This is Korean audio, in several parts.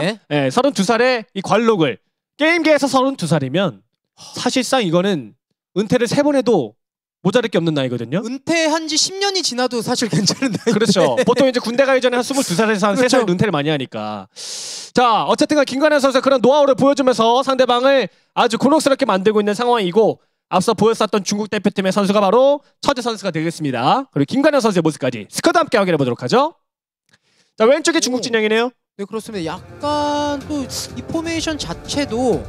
네. 예, 32살의 이 관록을 게임계에서 32살이면 사실상 이거는 은퇴를 세 번 해도 모자랄 게 없는 나이거든요. 은퇴한 지 10년이 지나도 사실 괜찮은 나이. 그렇죠. 보통 이제 군대 가기 전에 한 22살에서 한 그렇죠. 3살 은퇴를 많이 하니까. 자, 어쨌든 김관현 선수 그런 노하우를 보여주면서 상대방을 아주 곤혹스럽게 만들고 있는 상황이고 앞서 보였었던 중국 대표팀의 선수가 바로 처제 선수가 되겠습니다. 그리고 김관현 선수의 모습까지 스쿼드 함께 확인해 보도록 하죠. 자, 왼쪽이 중국 오. 진영이네요. 네 그렇습니다. 약간 또 이 포메이션 자체도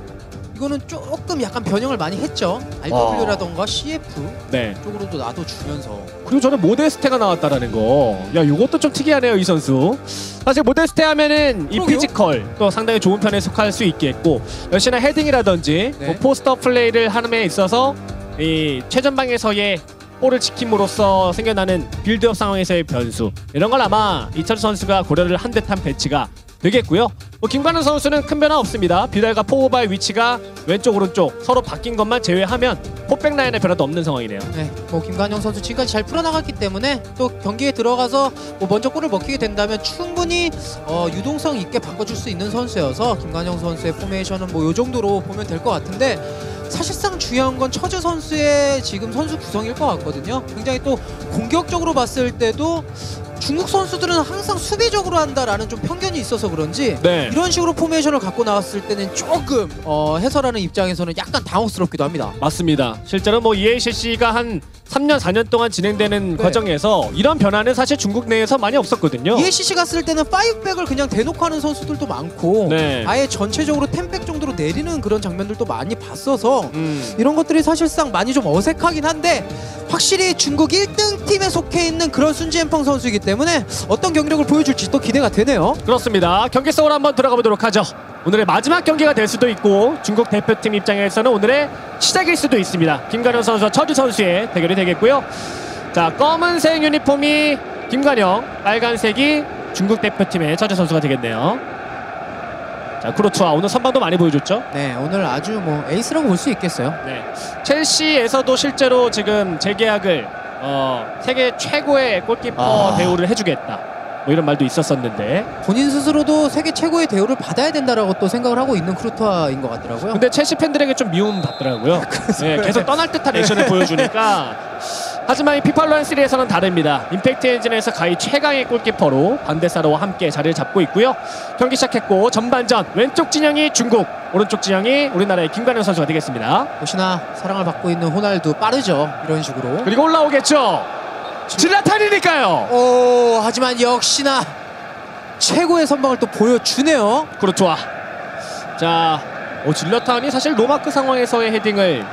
이거는 조금 약간 변형을 많이 했죠. RW라던가 CF 네. 쪽으로도 놔둬주면서 그리고 저는 모데스테가 나왔다라는 거. 야, 요것도 좀 특이하네요, 이 선수. 사실 모데스테 하면은 이 그러게요. 피지컬 또 상당히 좋은 편에 속할 수 있겠고 역시나 헤딩이라든지 네. 뭐 포스터 플레이를 하는에 있어서 이 최전방에서의 볼을 지킴으로써 생겨나는 빌드업 상황에서의 변수 이런 걸 아마 이철 선수가 고려를 한 듯한 배치가 되겠고요. 뭐 김관우 선수는 큰 변화 없습니다. 비달과 포오바의 위치가 왼쪽 오른쪽 서로 바뀐 것만 제외하면 포백 라인의 변화도 없는 상황이네요. 네, 뭐 김관영 선수 지금까지 잘 풀어나갔기 때문에 또 경기에 들어가서 뭐 먼저 골을 먹히게 된다면 충분히 어, 유동성 있게 바꿔줄 수 있는 선수여서 김관영 선수의 포메이션은 뭐이 정도로 보면 될 것 같은데 사실상 중요한 건 처즈 선수의 지금 선수 구성일 것 같거든요. 굉장히 또 공격적으로 봤을 때도 중국 선수들은 항상 수비적으로 한다라는 좀 편견이 있어서 그런지 네. 이런 식으로 포메이션을 갖고 나왔을 때는 조금 어, 해설하는 입장에서는 약간 당혹스럽기도 합니다. 맞습니다. 실제로 뭐 EACC가 한 3년 4년 동안 진행되는 네. 과정에서 이런 변화는 사실 중국 내에서 많이 없었거든요. EACC 갔을 때는 5백을 그냥 대놓고 하는 선수들도 많고 네. 아예 전체적으로 10백 정도로 내리는 그런 장면들도 많이 봤어서 음. 이런 것들이 사실상 많이 좀 어색하긴 한데 확실히 중국 1등 팀에 속해 있는 그런 순지엠펑 선수이기 때문에 어떤 경력을 보여줄지 또 기대가 되네요. 그렇습니다. 경기 속으로 한번 들어가 보도록 하죠. 오늘의 마지막 경기가 될 수도 있고 중국 대표팀 입장에서는 오늘의 시작일 수도 있습니다. 김관영 선수와 처주 선수의 대결이 되겠고요. 자 검은색 유니폼이 김관영, 빨간색이 중국 대표팀의 처주 선수가 되겠네요. 자 크로투아 오늘 선방도 많이 보여줬죠. 네, 오늘 아주 뭐 에이스라고 볼 수 있겠어요. 네. 첼시에서도 실제로 지금 재계약을 어, 세계 최고의 골키퍼 아. 대우를 해주겠다. 뭐 이런 말도 있었었는데. 본인 스스로도 세계 최고의 대우를 받아야 된다라고 또 생각을 하고 있는 크루트와인 것 같더라고요. 근데 첼시 팬들에게 좀 미움 받더라고요. 네, 계속 떠날 듯한 액션을 보여주니까. 하지만 이 피팔로한 3에서는 다릅니다. 임팩트 엔진에서 가히 최강의 골키퍼로 반데사로와 함께 자리를 잡고 있고요. 경기 시작했고 전반전 왼쪽 진영이 중국, 오른쪽 진영이 우리나라의 김관현 선수가 되겠습니다. 혹시나 사랑을 받고 있는 호날두 빠르죠. 이런 식으로. 그리고 올라오겠죠. 질라탄이니까요. 오 하지만 역시나 최고의 선방을 또 보여주네요. 그렇죠. 자, 오, 질라탄이 사실 노마크 상황에서의 헤딩을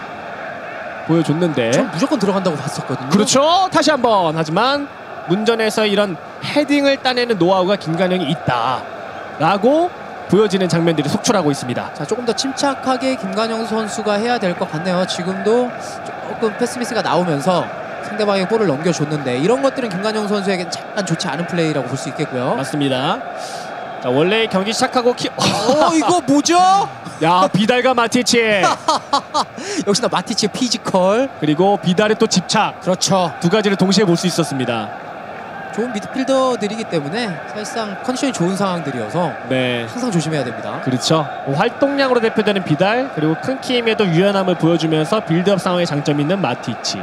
보여줬는데. 전 무조건 들어간다고 봤었거든요. 네. 그렇죠. 다시 한번 하지만 문전에서 이런 헤딩을 따내는 노하우가 김관영이 있다라고 보여지는 장면들이 속출하고 있습니다. 자 조금 더 침착하게 김관영 선수가 해야 될 것 같네요. 지금도 조금 패스미스가 나오면서 상대방의 볼을 넘겨줬는데 이런 것들은 김관영 선수에게 잠깐 좋지 않은 플레이라고 볼 수 있겠고요. 맞습니다. 자 원래 경기 시작하고 키... 어 이거 뭐죠? 야 비달과 마티치 역시나 마티치의 피지컬. 그리고 비달의 또 집착 그렇죠. 두 가지를 동시에 볼 수 있었습니다. 좋은 미드필더들이기 때문에 사실상 컨디션이 좋은 상황들이어서 네. 항상 조심해야 됩니다. 그렇죠. 활동량으로 대표되는 비달 그리고 큰 키임에도 유연함을 보여주면서 빌드업 상황에 장점이 있는 마티치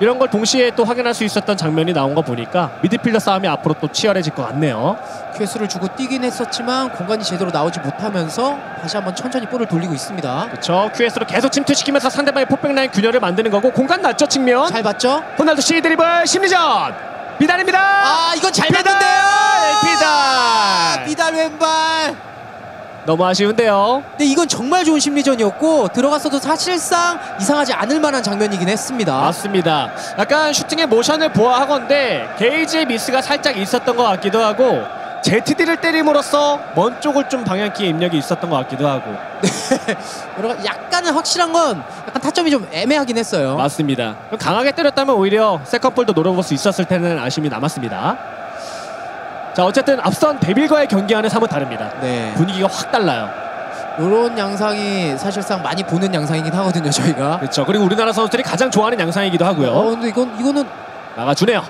이런 걸 동시에 또 확인할 수 있었던 장면이 나온 거 보니까 미드필더 싸움이 앞으로 또 치열해질 것 같네요. 퀴스를 주고 뛰긴 했었지만 공간이 제대로 나오지 못하면서 다시 한번 천천히 볼을 돌리고 있습니다. 그렇죠. QS로 계속 침투시키면서 상대방의 포백 라인 균열을 만드는 거고 공간 낮죠 측면. 잘 봤죠? 호날두 씨 드리블 심리전 비달입니다. 아 이건 잘 비달! 봤는데요. 비달! 비달 왼발. 너무 아쉬운데요. 근데 이건 정말 좋은 심리전이었고 들어갔어도 사실상 이상하지 않을 만한 장면이긴 했습니다. 맞습니다. 약간 슈팅의 모션을 보아하건데 게이지의 미스가 살짝 있었던 것 같기도 하고 ZD를 때림으로써 먼 쪽을 좀 방향키에 입력이 있었던 것 같기도 하고 여러 가지 약간은 확실한 건 약간 타점이 좀 애매하긴 했어요. 맞습니다. 강하게 때렸다면 오히려 세컨볼도 노려볼 수 있었을 테는 아쉬움이 남았습니다. 자 어쨌든 앞선 데빌과의 경기와는 사뭇 다릅니다. 네. 분위기가 확 달라요. 이런 양상이 사실상 많이 보는 양상이긴 하거든요, 저희가. 그렇죠. 그리고 우리나라 선수들이 가장 좋아하는 양상이기도 하고요. 어, 근데 이건 이거는 나가주네요.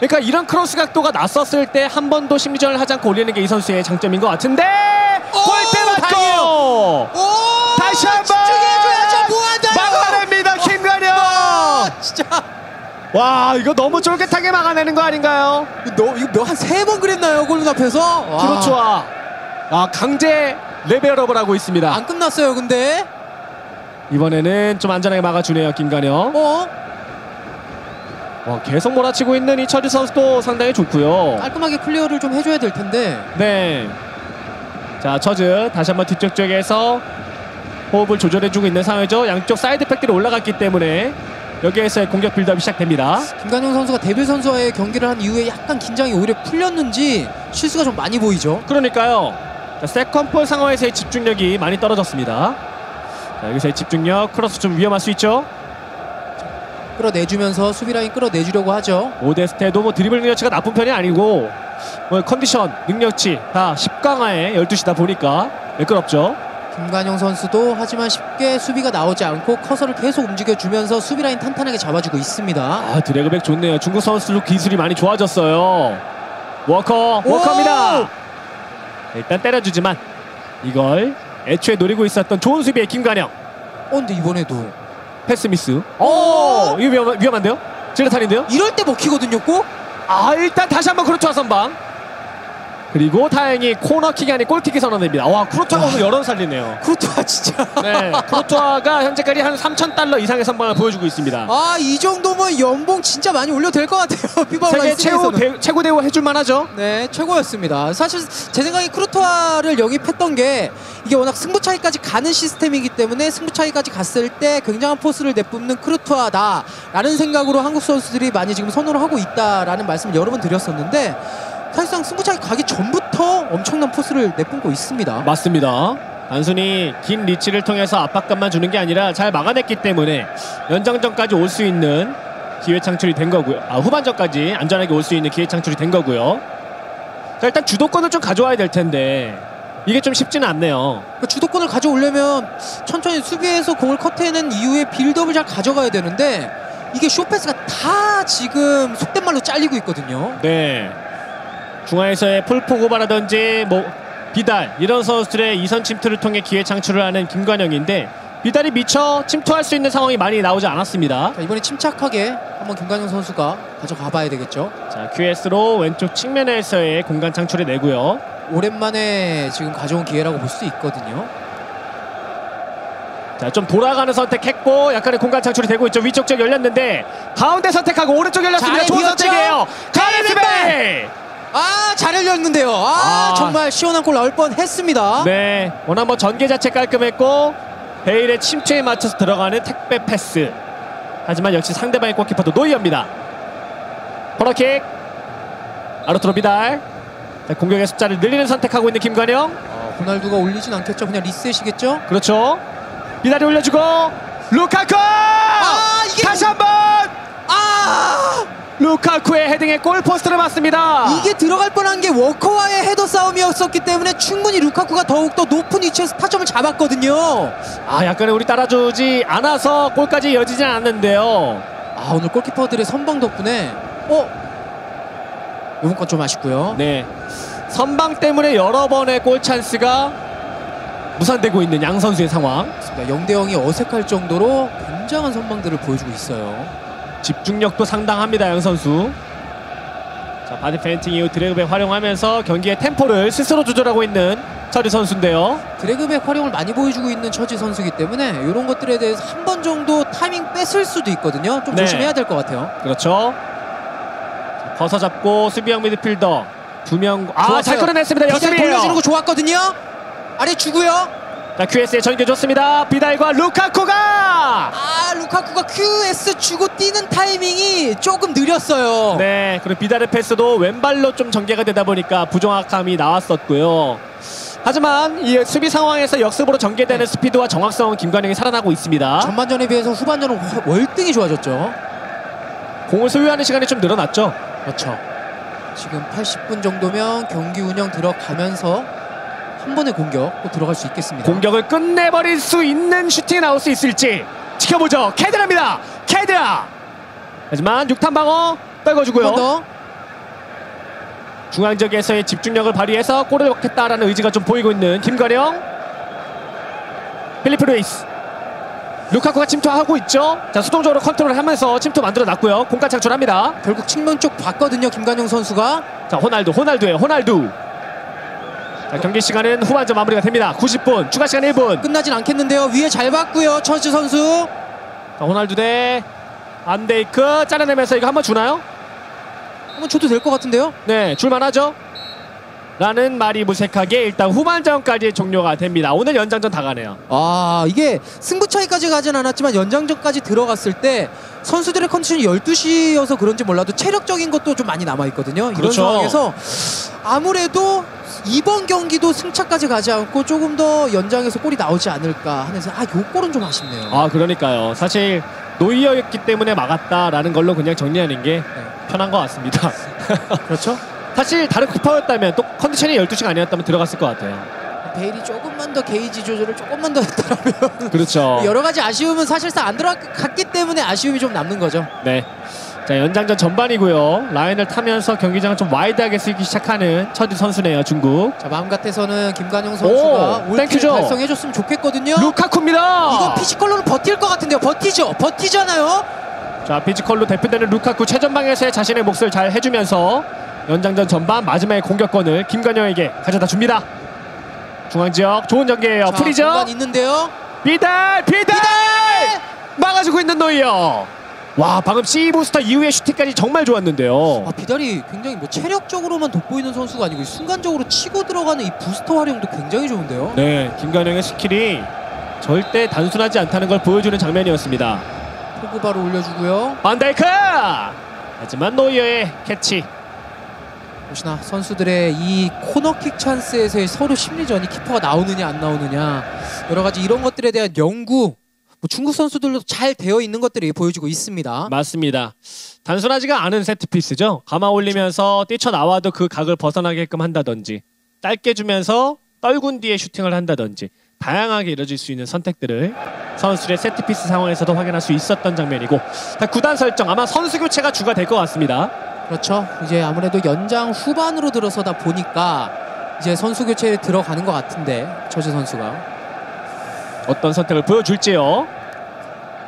그러니까 이런 크로스 각도가 났었을 때 한 번도 심리전을 하지 않고 올리는 게 이 선수의 장점인 것 같은데 골대 다행이에요. 맞고 오! 다시 한번? 막아냅니다 김관영. 아, 진짜. 와 이거 너무 쫄깃하게 막아내는 거 아닌가요? 너 이거 한 세 번 그랬나요? 골문 앞에서? 와. 크로초와 아, 강제 레벨업을 하고 있습니다. 안 끝났어요, 근데. 이번에는 좀 안전하게 막아주네요 김관영. 어? 와, 계속 몰아치고 있는 이 처지 선수도 상당히 좋고요. 깔끔하게 클리어를 좀 해줘야 될 텐데. 네. 자, 처즈 다시 한번 뒤쪽 쪽에서 호흡을 조절해주고 있는 상황이죠. 양쪽 사이드 팩들이 올라갔기 때문에 여기에서의 공격 빌드업이 시작됩니다. 김관영 선수가 데빌 선수와의 경기를 한 이후에 약간 긴장이 오히려 풀렸는지 실수가 좀 많이 보이죠. 그러니까요. 자, 세컨폴 상황에서의 집중력이 많이 떨어졌습니다. 자, 여기서의 집중력 크로스 좀 위험할 수 있죠. 끌어내주면서 수비 라인 끌어내주려고 하죠. 오데스테도 뭐 드리블 능력치가 나쁜 편이 아니고 뭐 컨디션 능력치 다 10강화에 12시다 보니까 매끄럽죠. 김관영 선수도 하지만 쉽게 수비가 나오지 않고 커서를 계속 움직여주면서 수비 라인 탄탄하게 잡아주고 있습니다. 아 드래그백 좋네요. 중국 선수들 기술이 많이 좋아졌어요. 워커 오! 워커입니다. 일단 때려주지만 이걸 애초에 노리고 있었던 좋은 수비의 김관영 어, 근데 이번에도 패스 미스. 오! 오 이거 위험, 위험한데요? 지르탄인데요? 이럴 때 먹히거든요, 꼭. 아 일단 다시 한번 크로토아 선방. 그리고 다행히 코너킥이 아닌 골킥이 선언됩니다. 와 크로토아가 오늘 여러 살리네요. 그렇다, 진짜. 네, 크로토아가 현재까지 한 3천 달러 이상의 선방을 보여주고 있습니다. 아, 이 정도면 연봉 진짜 많이 올려도 될 것 같아요. 피바 세계 최고. 배, 최고 대우 해줄 만하죠. 네, 최고였습니다. 사실 제 생각에 크루토아를 영입했던 게 이게 워낙 승부 차이까지 가는 시스템이기 때문에 승부 차이까지 갔을 때 굉장한 포스를 내뿜는 크루토아다라는 생각으로 한국 선수들이 많이 지금 선호를 하고 있다라는 말씀을 여러 번 드렸었는데 사실상 승부 차이 가기 전부터 엄청난 포스를 내뿜고 있습니다. 맞습니다. 단순히 긴 리치를 통해서 압박감만 주는 게 아니라 잘 막아냈기 때문에 연장전까지 올 수 있는 기회 창출이 된 거고요. 아, 후반전까지 안전하게 올 수 있는 기회 창출이 된 거고요. 자, 일단 주도권을 좀 가져와야 될 텐데 이게 좀 쉽지는 않네요. 그러니까 주도권을 가져오려면 천천히 수비에서 공을 커트해낸 이후에 빌드업을 잘 가져가야 되는데 이게 쇼패스가 다 지금 속된 말로 잘리고 있거든요. 네. 중앙에서의 풀포고바라든지 뭐 비달 이런 선수들의 이선 침투를 통해 기회 창출을 하는 김관영인데 비달이 미처 침투할 수 있는 상황이 많이 나오지 않았습니다. 자, 이번에 침착하게 한번 김관영 선수가 가져가 봐야 되겠죠. 자, QS로 왼쪽 측면에서의 공간 창출을 내고요. 오랜만에 지금 가져온 기회라고 볼 수 있거든요. 자, 좀 돌아가는 선택했고 약간의 공간 창출이 되고 있죠. 위쪽 쪽 열렸는데 가운데 선택하고 오른쪽 열렸습니다. 잘 좋은? 선택이에요. 가레스베이. 아, 잘 열렸는데요. 아, 아. 정말 시원한 골 나올 뻔 했습니다. 네, 워낙 뭐 전개 자체 깔끔했고 베일의 침투에 맞춰서 들어가는 택배 패스. 하지만 역시 상대방의 골키퍼도 노이어입니다. 코너킥. 아르투로 비달. 자, 공격의 숫자를 늘리는 선택하고 있는 김관영. 어, 호날두가 올리진 않겠죠. 그냥 리셋이겠죠. 그렇죠. 비달이 올려주고 루카쿠. 아, 이게 다시 한번 아! 루카쿠의 헤딩에 골 포스트를 맞습니다. 이게 들어갈 뻔한 게 워커와의 헤더 싸움이었었기 때문에 충분히 루카쿠가 더욱더 높은 위치에서 타점을 잡았거든요. 아 약간의 우리 따라주지 않아서 골까지 이어지진 않았는데요. 아, 오늘 골키퍼들의 선방 덕분에 어? 이번 건 좀 아쉽고요. 네. 선방 때문에 여러 번의 골 찬스가 무산되고 있는 양 선수의 상황. 0대 0이 어색할 정도로 굉장한 선방들을 보여주고 있어요. 집중력도 상당합니다, 양 선수. 자, 바디 페인팅 이후 드래그백 활용하면서 경기의 템포를 스스로 조절하고 있는 처리 선수인데요. 드래그백 활용을 많이 보여주고 있는 처지 선수이기 때문에 이런 것들에 대해서 한 번 정도 타이밍 뺐을 수도 있거든요. 좀 네. 조심해야 될 것 같아요. 그렇죠. 자, 벗어 잡고 수비형 미드필더 두 명. 아, 좋았어요. 잘 끌어냈습니다. 비달 역습이에요. 돌려주는 거 좋았거든요. 아래 주고요. 자, QS의 전개 좋습니다. 비달과 루카쿠가 아 루카쿠가 QS 주고 뛰는 타이밍이 조금 느렸어요. 네, 그리고 비달의 패스도 왼발로 좀 전개가 되다 보니까 부정확함이 나왔었고요. 하지만 이 수비 상황에서 역습으로 전개되는 네. 스피드와 정확성은 김관영이 살아나고 있습니다. 전반전에 비해서 후반전은 월- 월등히 좋아졌죠. 공을 소유하는 시간이 좀 늘어났죠. 그렇죠. 지금 80분 정도면 경기 운영 들어가면서 한 번의 공격 또 들어갈 수 있겠습니다. 공격을 끝내버릴 수 있는 슈팅이 나올 수 있을지 지켜보죠. 캐드라입니다. 캐드라. 하지만 육탄 방어 떨궈주고요. 중앙 지역에서의 집중력을 발휘해서 골을 넣겠다라는 의지가 좀 보이고 있는 김가령 필리프 루이스 루카쿠가 침투하고 있죠 자 수동적으로 컨트롤하면서 침투 만들어 놨고요 공간 창출합니다 결국 측면 쪽 봤거든요. 김관용 선수가 자 호날두 호날두예요 호날두 자 경기 시간은 후반전 마무리가 됩니다 90분 추가 시간 1분 끝나진 않겠는데요. 위에 잘 봤고요. 처즈 선수. 자 호날두 대 안데이크 잘라내면서 이거 한번 주나요? 한번 줘도 될 것 같은데요. 네 줄만하죠 라는 말이 무색하게 일단 후반전까지 종료가 됩니다. 오늘 연장전 다 가네요. 아 이게 승부 차이까지 가진 않았지만 연장전까지 들어갔을 때 선수들의 컨디션이 12시여서 그런지 몰라도 체력적인 것도 좀 많이 남아있거든요. 이런 그렇죠. 상황에서 아무래도 이번 경기도 승차까지 가지 않고 조금 더 연장에서 골이 나오지 않을까 하는 생각 아요 골은 좀 아쉽네요. 아 그러니까요. 사실 노이어였기 때문에 막았다라는 걸로 그냥 정리하는 게 편한 것 같습니다. 그렇죠 사실 다른 쿠파였다면 또 컨디션이 12시가 아니었다면 들어갔을 것 같아요 베일이 조금만 더 게이지 조절을 조금만 더 했더라면 그렇죠 여러 가지 아쉬움은 사실상 안 들어갔기 때문에 아쉬움이 좀 남는 거죠 네. 자 연장전 전반이고요 라인을 타면서 경기장을 좀 와이드하게 쓰기 시작하는 처지 선수네요 중국 자 마음 같아서는 김관용 선수가 오, 올킬. 달성해줬으면 좋겠거든요 루카쿠입니다 이건 피지컬로는 버틸 것 같은데요. 버티죠. 버티잖아요. 자 피지컬로 대표되는 루카쿠 최전방에서의 자신의 몫을 잘 해주면서 연장전 전반 마지막에 공격권을 김관영에게 가져다 줍니다. 중앙 지역 좋은 전개예요. 자, 프리죠. 공간 있는데요. 비달 비달 막아주고 있는 노이어. 와 방금 C 부스터 이후의 슈팅까지 정말 좋았는데요. 아, 비달이 굉장히 뭐 체력적으로만 돋보이는 선수가 아니고 순간적으로 치고 들어가는 이 부스터 활용도 굉장히 좋은데요. 네 김관영의 스킬이 절대 단순하지 않다는 걸 보여주는 장면이었습니다. 포그바로 올려주고요. 반다이크 하지만 노이어의 캐치 혹시나 선수들의 이 코너킥 찬스에서의 서로 심리전이 키퍼가 나오느냐 안 나오느냐 여러 가지 이런 것들에 대한 연구 뭐 중국 선수들도 잘 되어 있는 것들이 보여주고 있습니다. 맞습니다. 단순하지가 않은 세트피스죠. 감아 올리면서 뛰쳐나와도 그 각을 벗어나게끔 한다든지 짧게 주면서 떨군 뒤에 슈팅을 한다든지 다양하게 이뤄질 수 있는 선택들을 선수들의 세트피스 상황에서도 확인할 수 있었던 장면이고 자, 구단 설정 아마 선수 교체가 주가 될 것 같습니다. 그렇죠. 이제 아무래도 연장 후반으로 들어서다 보니까 이제 선수 교체에 들어가는 것 같은데 저지 선수가 어떤 선택을 보여줄지요.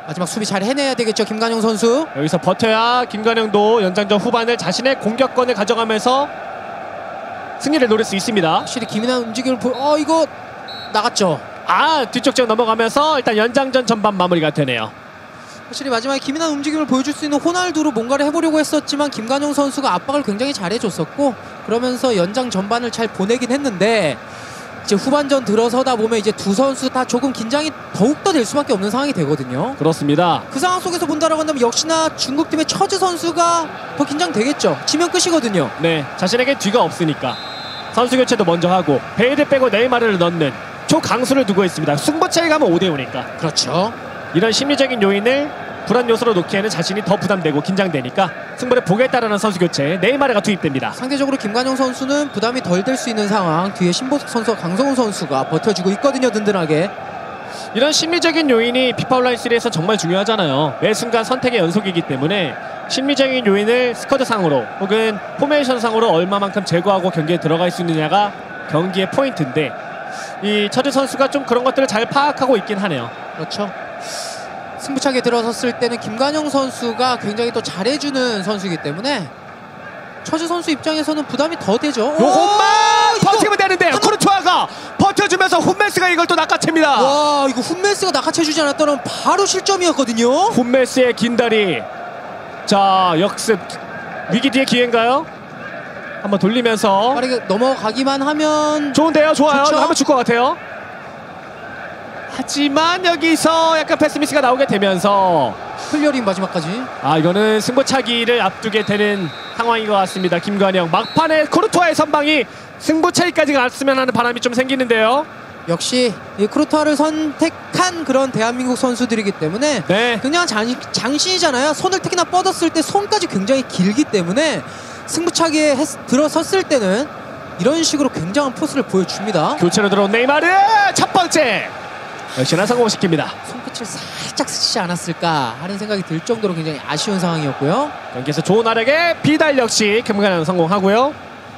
마지막 수비 잘 해내야 되겠죠 김관용 선수. 여기서 버텨야 김관영도 연장전 후반을 자신의 공격권을 가져가면서 승리를 노릴 수 있습니다. 확실히 기민한 움직임을 보. 어 이거 나갔죠. 아 뒤쪽 지역 넘어가면서 일단 연장전 전반 마무리가 되네요. 확실히 마지막에 기민한 움직임을 보여줄 수 있는 호날두로 뭔가를 해보려고 했었지만 김관용 선수가 압박을 굉장히 잘해줬었고 그러면서 연장 전반을 잘 보내긴 했는데 이제 후반전 들어서다 보면 이제 두 선수 다 조금 긴장이 더욱더 될 수밖에 없는 상황이 되거든요. 그렇습니다. 그 상황 속에서 본다라고 한다면 역시나 중국팀의 처즈 선수가 더 긴장되겠죠. 지면 끝이거든요. 네, 자신에게 뒤가 없으니까 선수 교체도 먼저 하고 베일을 빼고 네이마르를 넣는 초강수를 두고 있습니다. 승부 차이가 하면 5대 5니까 그렇죠. 이런 심리적인 요인을 불안 요소로 놓기에는 자신이 더 부담되고 긴장되니까 승부를 보겠다라는 선수 교체 네이마르가 투입됩니다. 상대적으로 김관용 선수는 부담이 덜 될 수 있는 상황 뒤에 신보석 선수와 강성훈 선수가 버텨주고 있거든요 든든하게 이런 심리적인 요인이 피파 온라인 3에서 정말 중요하잖아요. 매 순간 선택의 연속이기 때문에 심리적인 요인을 스쿼드 상으로 혹은 포메이션 상으로 얼마만큼 제거하고 경기에 들어갈 수 있느냐가 경기의 포인트인데 이 처제 선수가 좀 그런 것들을 잘 파악하고 있긴 하네요. 그렇죠 승부차게 들어섰을 때는 김관용 선수가 굉장히 또 잘해주는 선수이기 때문에 처즈 선수 입장에서는 부담이 더 되죠 요것만 버티면 되는데요. 쿠르투아가 버텨주면서 훈메스가 이걸 또 낚아챕니다. 와 이거 훈메스가 낚아채주지 않았다면 바로 실점이었거든요 훈메스의 긴 다리. 자 역습 위기 뒤의 기회인가요? 한번 돌리면서 빠르게 넘어가기만 하면 좋은데요, 좋아요. 좋죠. 한번 줄 것 같아요. 하지만 여기서 약간 패스미스가 나오게 되면서 흘려린 마지막까지 아 이거는 승부차기를 앞두게 되는 상황인 것 같습니다. 김관영 막판에 코르투아의 선방이 승부차기까지 갔으면 하는 바람이 좀 생기는데요. 역시 이 크루타를 선택한 그런 대한민국 선수들이기 때문에 네, 그냥 장, 장신이잖아요. 손을 특히나 뻗었을 때 손까지 굉장히 길기 때문에 승부차기에 했- 들어섰을 때는 이런 식으로 굉장한 포스를 보여줍니다. 교체로 들어온 네이마르 첫 번째 역시나 성공시킵니다. 손끝을 살짝 스치지 않았을까 하는 생각이 들 정도로 굉장히 아쉬운 상황이었고요. 경기에서 좋은 활약에 비달 역시 김관영 성공하고요.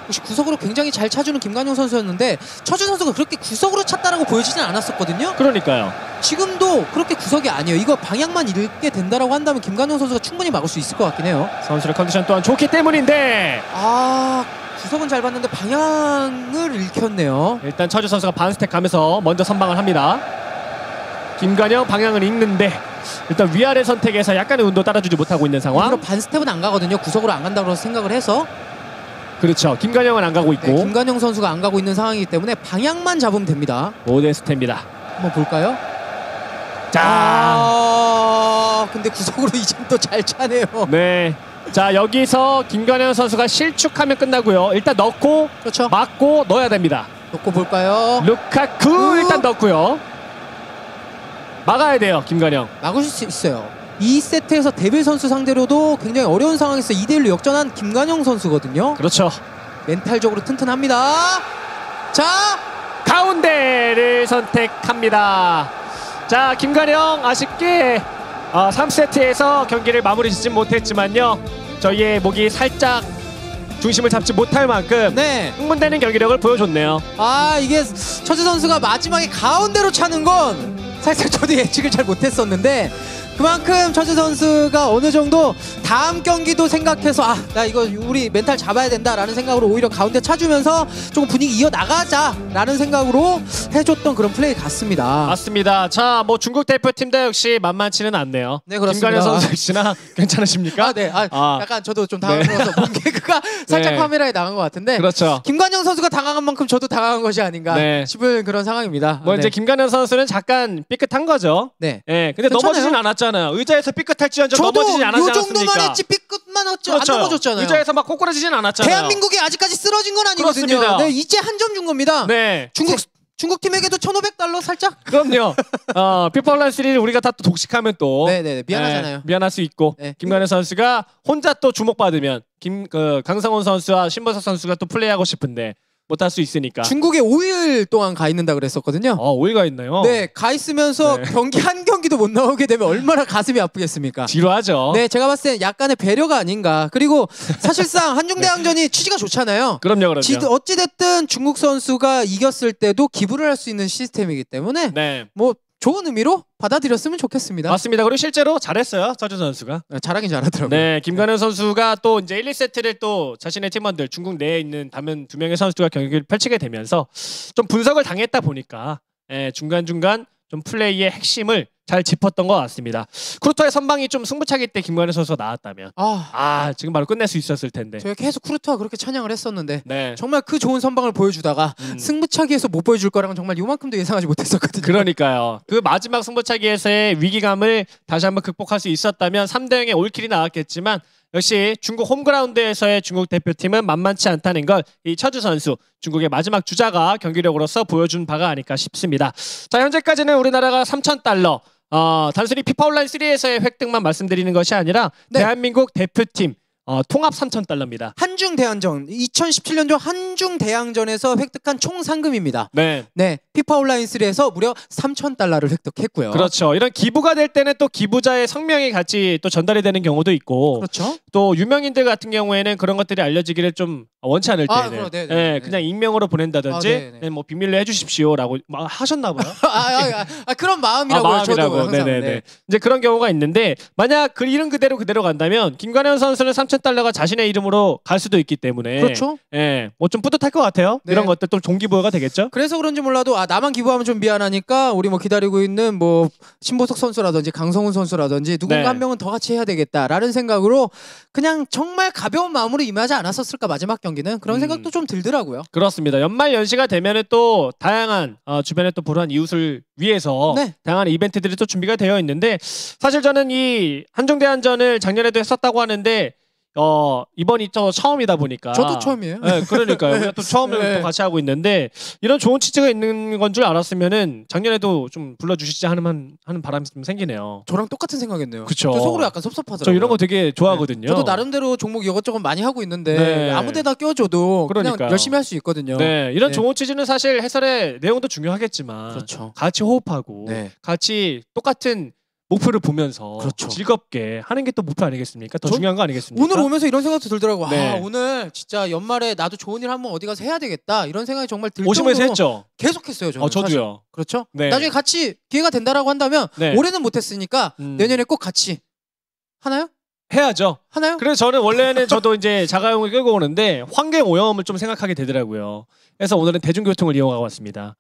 역시 구석으로 굉장히 잘 차주는 김관용 선수였는데 처주 선수가 그렇게 구석으로 찼다라고 보여지진 않았었거든요. 그러니까요. 지금도 그렇게 구석이 아니에요. 이거 방향만 잃게 된다라고 한다면 김관용 선수가 충분히 막을 수 있을 것 같긴 해요. 선수의 컨디션 또한 좋기 때문인데 아 구석은 잘 봤는데 방향을 잃혔네요. 일단 처주 선수가 반스택 가면서 먼저 선방을 합니다. 김관영 방향을 읽는데 일단 위아래 선택에서 약간의 운도 따라주지 못하고 있는 상황. 반 스텝은 안 가거든요. 구석으로 안 간다고 생각을 해서 그렇죠. 김관영은 안 가고 있고 네, 김관용 선수가 안 가고 있는 상황이기 때문에 방향만 잡으면 됩니다. 모데스테입니다. 한번 볼까요? 자, 아 근데 구석으로 이제 또잘 차네요. 네. 자 여기서 김관영 선수가 실축하면 끝나고요. 일단 넣고 그렇죠. 맞고 넣어야 됩니다. 놓고 볼까요? 루카쿠 우. 일단 넣고요. 막아야 돼요, 김관영. 막으실 수 있어요. 이 세트에서 데빌 선수 상대로도 굉장히 어려운 상황에서 2대1로 역전한 김관용 선수거든요. 그렇죠. 멘탈적으로 튼튼합니다. 자, 가운데를 선택합니다. 자, 김가령 아쉽게 어, 3세트에서 경기를 마무리 짓지 못했지만요. 저희의 목이 살짝 중심을 잡지 못할 만큼 네. 흥분되는 경기력을 보여줬네요. 아 이게 처지 선수가 마지막에 가운데로 차는 건 살짝 저도 예측을 잘 못했었는데 그만큼 처지 선수가 어느 정도 다음 경기도 생각해서 아 나 이거 우리 멘탈 잡아야 된다라는 생각으로 오히려 가운데 차주면서 조금 분위기 이어 나가자라는 생각으로 해줬던 그런 플레이 같습니다. 맞습니다. 자, 뭐 중국 대표팀도 역시 만만치는 않네요. 네, 그렇습니다. 김가령 선수 역시나 괜찮으십니까? 아, 네. 아, 아. 약간 저도 좀 당황스러워서 몸개그가 살짝 네. 카메라에 나간 것 같은데 그렇죠. 김관영 선수가 당황한 만큼 저도 당황한 것이 아닌가 네. 싶은 그런 상황입니다. 뭐 아, 이제 네. 김가령 선수는 잠깐 삐끗한 거죠. 네. 예, 근데 괜찮아요. 넘어지진 않았 잖아요. 의자에서 삐끗할지언정 저도 넘어지진 않았지 요 않았습니까? 정도만 했지 삐끗만 했지 그렇죠. 안 넘어졌잖아요. 의자에서 막 꼬꾸라지진 않았잖아요. 대한민국이 아직까지 쓰러진 건 아니거든요. 그렇습니다. 네, 이제 한 점 준 겁니다. 네. 중국 중국 팀에게도 1,500달러 살짝. 그럼요. 어, 피파올란 3를 우리가 다 또 독식하면 또 네, 네, 네. 미안하잖아요. 네, 미안할 수 있고 네. 김관현 선수가 혼자 또 주목받으면 김 그, 강성훈 선수와 신보석 선수가 또 플레이하고 싶은데 못할 수 있으니까. 중국에 5일 동안 가 있는다 그랬었거든요. 어, 오해가 있나요? 네, 가 있으면서 네. 경기 한 경기도 못 나오게 되면 얼마나 가슴이 아프겠습니까? 지루하죠. 네, 제가 봤을 땐 약간의 배려가 아닌가. 그리고 사실상 한중대항전이 취지가 좋잖아요. 그럼요, 그럼요. 지, 어찌됐든 중국 선수가 이겼을 때도 기부를 할 수 있는 시스템이기 때문에 네. 뭐 좋은 의미로 받아들였으면 좋겠습니다. 맞습니다. 그리고 실제로 잘했어요. 서준 선수가. 아, 잘하긴 잘하더라고요. 네, 김관현 선수가 또 이제 1, 2세트를 또 자신의 팀원들 중국 내에 있는 다른 두 명의 선수들과 경기를 펼치게 되면서 좀 분석을 당했다 보니까 예, 중간중간 좀 플레이의 핵심을 잘 짚었던 것 같습니다. 크루터의 선방이 좀 승부차기 때 김관현 선수가 나왔다면 아, 아 지금 바로 끝낼 수 있었을 텐데. 저희 계속 쿠르트와 그렇게 찬양을 했었는데 네. 정말 그 좋은 선방을 보여주다가 음. 승부차기에서 못 보여줄 거랑은 정말 요만큼도 예상하지 못했었거든요. 그러니까요. 그 마지막 승부차기에서의 위기감을 다시 한번 극복할 수 있었다면 3대 0의 올킬이 나왔겠지만 역시 중국 홈그라운드에서의 중국 대표팀은 만만치 않다는 걸 이 처주 선수 중국의 마지막 주자가 경기력으로서 보여준 바가 아닐까 싶습니다. 자 현재까지는 우리나라가 3천 달러 어, 단순히 피파 온라인 3에서의 획득만 말씀드리는 것이 아니라 네. 대한민국 대표팀 어, 통합 3천 달러입니다. 한중 대항전 2017년도 한중 대항전에서 획득한 총 상금입니다. 네. 네, 피파 온라인 3에서 무려 3천 달러를 획득했고요. 그렇죠. 이런 기부가 될 때는 또 기부자의 성명이 같이 또 전달이 되는 경우도 있고 그렇죠. 또 유명인들 같은 경우에는 그런 것들이 알려지기를 좀 원치 않을 아, 때는 그럼, 네, 네, 예, 네. 그냥 익명으로 보낸다든지 아, 네, 네. 네, 뭐 비밀로 해주십시오라고 막 하셨나 봐요. 아, 아, 아, 아, 그런 마음이라고요. 저도 항상. 네네네. 네. 이제 그런 경우가 있는데 만약 그 이름 그대로 그대로 간다면 김관현 선수는 3천 달러가 자신의 이름으로 갈 수도 있기 때문에 그렇죠. 예, 뭐 좀 뿌듯할 것 같아요. 네. 이런 것들 또 동기부여가 되겠죠. 그래서 그런지 몰라도 아 나만 기부하면 좀 미안하니까 우리 뭐 기다리고 있는 뭐 신보석 선수라든지 강성훈 선수라든지 누군가 네. 한 명은 더 같이 해야 되겠다라는 생각으로 그냥 정말 가벼운 마음으로 임하지 않았었을까 마지막 경기 는 그런 음. 생각도 좀 들더라고요. 그렇습니다. 연말 연시가 되면은 또 다양한 어, 주변에 또 불우한 이웃을 위해서 네. 다양한 이벤트들이 또 준비가 되어 있는데 사실 저는 이 한중대한전을 작년에도 했었다고 하는데 어 이번이 또 처음이다 보니까 저도 처음이에요. 네, 그러니까요. 우리가 또 처음을 네. 또 같이 하고 있는데 이런 좋은 치즈가 있는 건 줄 알았으면은 작년에도 좀 불러주시지 하는 한- 하는 바람이 좀 생기네요. 저랑 똑같은 생각했네요. 그쵸. 저 속으로 약간 섭섭하더라고요. 저 이런 거 되게 좋아하거든요. 저도 나름대로 종목 이것저것 많이 하고 있는데 네. 아무데나 껴줘도 그냥 그러니까요. 열심히 할 수 있거든요. 네, 이런 네. 좋은 치즈는 사실 해설의 내용도 중요하겠지만 그렇죠. 같이 호흡하고 네. 같이 똑같은 목표를 보면서 그렇죠. 즐겁게 하는 게 또 목표 아니겠습니까? 더 전- 중요한 거 아니겠습니까? 오늘 오면서 이런 생각도 들더라고. 네. 아 오늘 진짜 연말에 나도 좋은 일 한번 어디 가서 해야 되겠다 이런 생각이 정말 들 오시면서 정도로 했죠. 계속했어요. 저는 어, 사실. 저도요. 그렇죠. 네. 나중에 같이 기회가 된다라고 한다면 네. 올해는 못했으니까 음. 내년에 꼭 같이 하나요? 해야죠. 하나요? 그래서 저는 원래는 저도 이제 자가용을 끌고 오는데 환경 오염을 좀 생각하게 되더라고요. 그래서 오늘은 대중교통을 이용하고 왔습니다.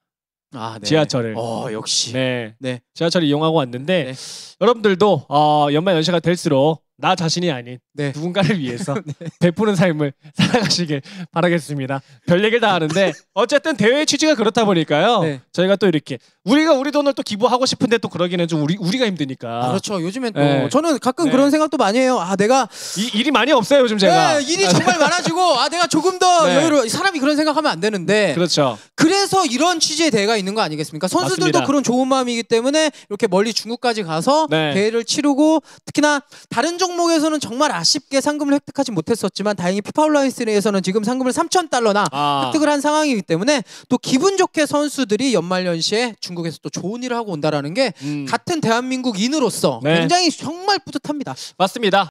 아 지하철을. 어 역시. 네. 네. 지하철을 이용하고 왔는데 네. 여러분들도 어, 연말 연시가 될수록 나 자신이 아닌 네. 누군가를 위해서 베푸는 삶을 살아가시길 바라겠습니다. 별 얘기를 다 하는데 어쨌든 대회 취지가 그렇다 보니까요. 네. 저희가 또 이렇게 우리가 우리 돈을 또 기부하고 싶은데 또 그러기는 좀 우리 우리가 힘드니까 아, 그렇죠. 요즘엔 또 네. 저는 가끔 네. 그런 생각도 많이 해요. 아 내가 이, 일이 많이 없어요 요즘 제가. 네, 일이 정말 많아지고 아 내가 조금 더 네. 여유로 사람이 그런 생각하면 안 되는데 그렇죠. 그래서 이런 취지의 대회가 있는 거 아니겠습니까? 선수들도 맞습니다. 그런 좋은 마음이기 때문에 이렇게 멀리 중국까지 가서 네. 대회를 치르고 특히나 다른 종 목에서는 정말 아쉽게 상금을 획득하지 못했었지만 다행히 피파 온라인스에서는 지금 상금을 3천 달러나 아. 획득을 한 상황이기 때문에 또 기분 좋게 선수들이 연말연시에 중국에서 또 좋은 일을 하고 온다라는 게 음, 같은 대한민국인으로서 네. 굉장히 정말 뿌듯합니다. 맞습니다.